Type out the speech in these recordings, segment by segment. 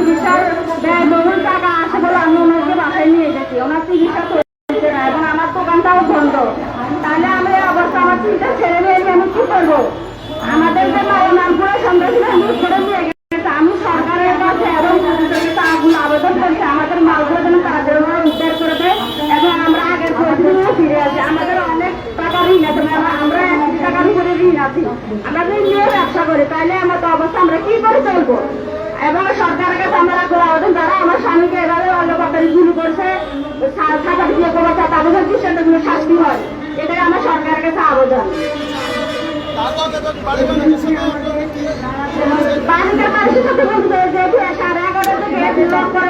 চিকিৎসার ব্যয় বহুল টাকা আসে বলে আমি ওনাকে বাসায় নিয়ে গেছি। ওনার চিকিৎসা চলছে না এবং আমার দোকানটাও বন্ধ। তাহলে আমি অবস্থা আমার চিন্তা ছেড়ে নিয়ে আমি কি করব? আমাদের যে নামপুরে সন্ত্রাসীরা লুট করে নিয়ে গেছে, আমি সরকারের কাছে এবং আবেদন করছি। আমাদের মালগুলো যেন ওরা উদ্ধার করে দেয় এবং আমরা আগের পরিস্থিতিতে ফিরে আসি। আমাদের অনেক টাকা ঋণ আছে আমরা- এক টাকার উপরে ঋণ আছি। আমরা ঋণ নিয়ে ব্যবসা করি তাইলে আমাদের অবস্থা আমরা কি করে চলবো? এবং সরকারের কাছে আমরা করে আবেদন যারা আমার স্বামীকে এভাবে ব্যাপারে শুরু করছে খাবার দিয়ে কোনো তাদের দৃষ্টান্ত কোনো শাস্তি হয়। এটাই আমার সরকারের কাছে আবেদন। বাড়িতে মানুষের সাথে যে, সাড়ে এগারোটা থেকে লক করে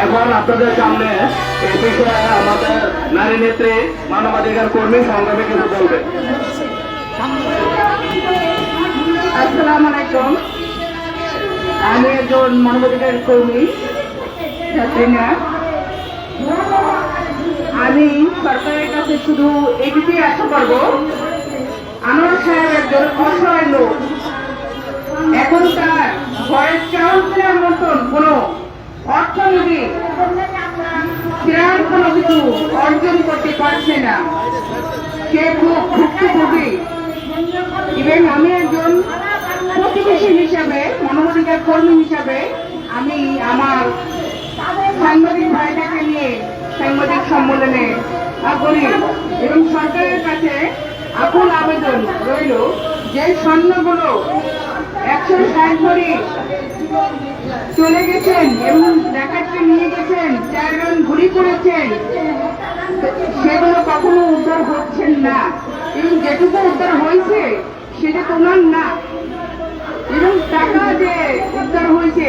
এখন আপনাদের সামনে এই বিষয়ে আমাদের নারী নেত্রী মানবাধিকার কর্মী সংগ্রামে কিছু বলবে আসসালামু আলাইকুম আমি একজন মানবাধিকার কর্মী ছাত্রীনা আমি সরকারের কাছে শুধু এটুকুই আশা করব আমার সাহেব একজন অসহায় লোক। এখন তার ঘরের চাউল কেনার মতন, কোনো অর্থনীতি সেরকম কোনো কিছু অর্জন করতে পারছে না। সে খুব ভুক্তভোগী। ইভেন আমি একজন প্রতিবেশী হিসাবে মানবাধিকার কর্মী হিসাবে, আমি আমার সাংবাদিক ভাইটাকে নিয়ে সাংবাদিক সম্মেলনে আগ্রহী এবং সরকারের কাছে আকুল আবেদন রইল যে স্বর্ণগুলো একশো ষাট ভরি চলে গেছেন এবং দেখাচ্ছে নিয়ে গেছেন চার রান ঘুরি করেছেন, সেগুলো কখনো উদ্ধার হচ্ছেন না। এবং যেটুকু উদ্ধার হয়েছে, সেটা তোমার না। এবং টাকা যে উদ্ধার হয়েছে।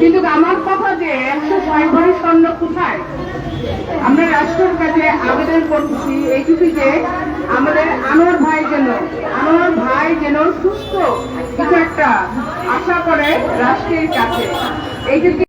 কিন্তু আমার কথা যে একশো ছয় ভরি স্বর্ণ কোথায়? আমরা রাষ্ট্রের কাছে আবেদন করছি এইটুকু যে আমাদের আনোয়ার ভাই যেন, আনোয়ার ভাই যেন সুস্থ কিছু একটা আশা করে রাষ্ট্রের কাছে। এইটুকু